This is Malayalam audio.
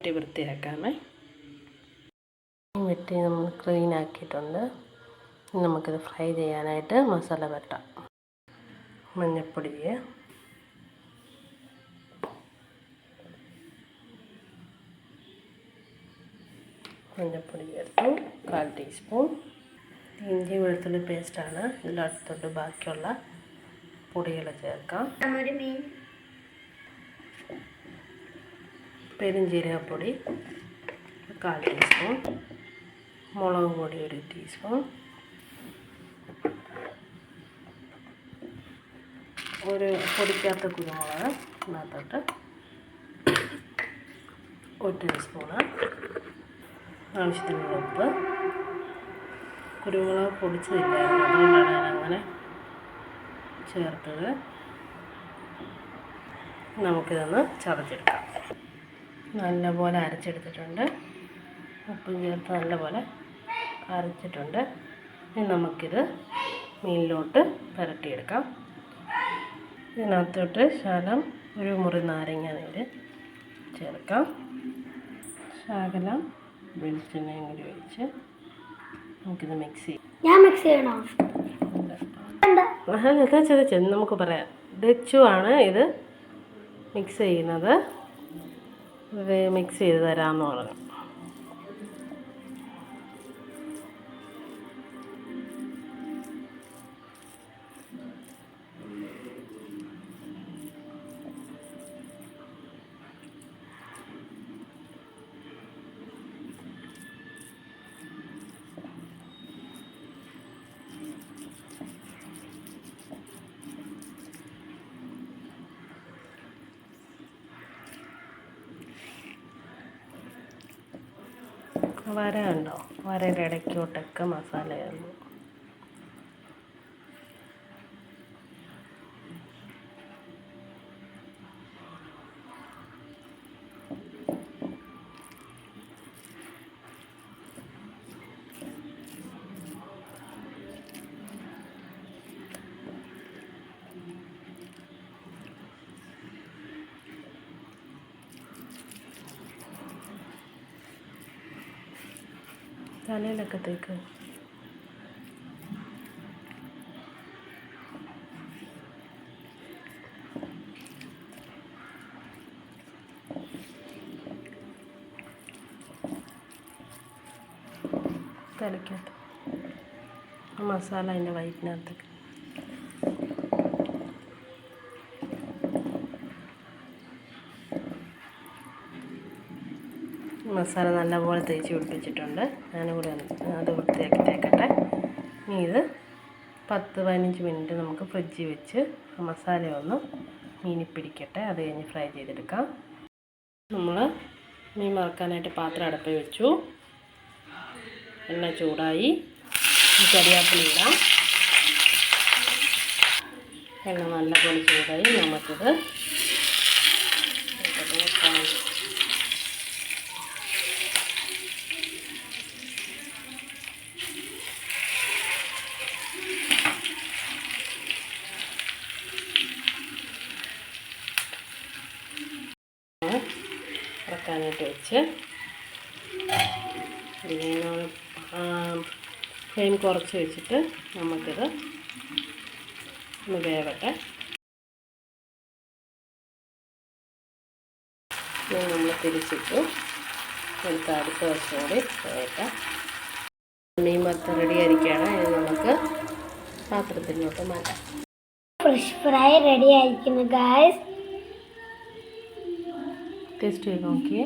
വെട്ടി വൃത്തിയാക്കാമേ. വെട്ടി നമ്മൾ ക്ലീൻ ആക്കിയിട്ടുണ്ട്. ഇനി നമുക്കിത് ഫ്രൈ ചെയ്യാനായിട്ട് മസാല വെട്ടാം. മഞ്ഞൾപ്പൊടി മഞ്ഞൾപ്പൊടി ചേർത്തു കാൽ ടീസ്പൂൺ ഇഞ്ചി വെളുത്തുള്ളി പേസ്റ്റാണ് ഇതിലടുത്തോട്ട് ബാക്കിയുള്ള പൊടികൾ ചേർക്കാം. പെരുംജീരകപ്പൊടി കാൽ ടീസ്പൂൺ മുളക് പൊടി ഒരു ടീസ്പൂൺ. ഒരു പൊടിക്കാത്ത കുരുമുളക് ഇതിനകത്തോട്ട് ഒരു ടീസ്പൂണ്. ആവശ്യത്തിനുള്ള ഉപ്പ്. കുരുമുളക് പൊടിച്ചതില്ലായിരുന്നു അതുകൊണ്ടാണ് അങ്ങനെ ചേർത്തത്. നമുക്കിതൊന്ന് ചതച്ചെടുക്കാം. നല്ലപോലെ അരച്ചെടുത്തിട്ടുണ്ട്. ഉപ്പും ചേർത്ത് നല്ലപോലെ അരച്ചിട്ടുണ്ട്. ഇനി നമുക്കിത് മീനിലോട്ട് പുരട്ടിയെടുക്കാം. ഇതിനകത്തോട്ട് ശകലം ഒരു മുറി നാരങ്ങ നീര് ചേർക്കാം. ശകലം വെളിച്ചെണ്ണയും കൂടി ഒഴിച്ച് നമുക്കിത് മിക്സ് ചെയ്യാം. ഞാൻ മിക്സ് ചെയ്യണോ? ചതച്ചത് നമുക്ക് പറയാം. ഡച്ചു ആണ് ഇത് മിക്സ് ചെയ്യുന്നത്. മിക്സ് ചെയ്ത് തരാമെന്ന് പറഞ്ഞു. വര വരേന്റെ വരയുടെ ഇടയ്ക്കോട്ടൊക്കെ മസാല തലയിലൊക്കെ തേക്ക്. തലയ്ക്കകത്ത്. മസാല അതിന്റെ വയറ്റിനകത്തൊക്കെ. മസാല നല്ലപോലെ തേച്ച് പിടിപ്പിച്ചിട്ടുണ്ട്. ഞാനും കൂടെ അത് വൃത്തിയാക്കി തേക്കട്ടെ ഇനി ഇത് പത്ത് പതിനഞ്ച് മിനിറ്റ് നമുക്ക് ഫ്രിഡ്ജിൽ വെച്ച് മസാല ഒന്ന് മീനി പിടിക്കട്ടെ. അത് കഴിഞ്ഞ് ഫ്രൈ ചെയ്തെടുക്കാം. നമ്മൾ മീൻ മറക്കാനായിട്ട് പാത്രം അടുപ്പിൽ വെച്ചു. എണ്ണ ചൂടായി. ഈ കരിയാപ്പില ഇടാം. എണ്ണ നല്ലപോലെ ചൂടായി. നമുക്കിത് ഇറക്കാനായിട്ട് വെച്ച് ഫ്ലെയിം കുറച്ച് വെച്ചിട്ട് നമുക്കിത് ഒന്ന് വേവട്ടെ. നമ്മൾ തിരിച്ചിട്ടു എടുത്ത് അടുത്ത വശം കൂടി വേവട്ടെ മീൻ വറുത്ത് റെഡി ആയിരിക്കുകയാണ്. ഇത് നമുക്ക് പാത്രത്തിലോട്ട് മാറ്റാം. ഫ്രഷ് ഫ്രൈ റെഡി ആയിരിക്കുന്നു ഗായ്സ് टेस्ट ये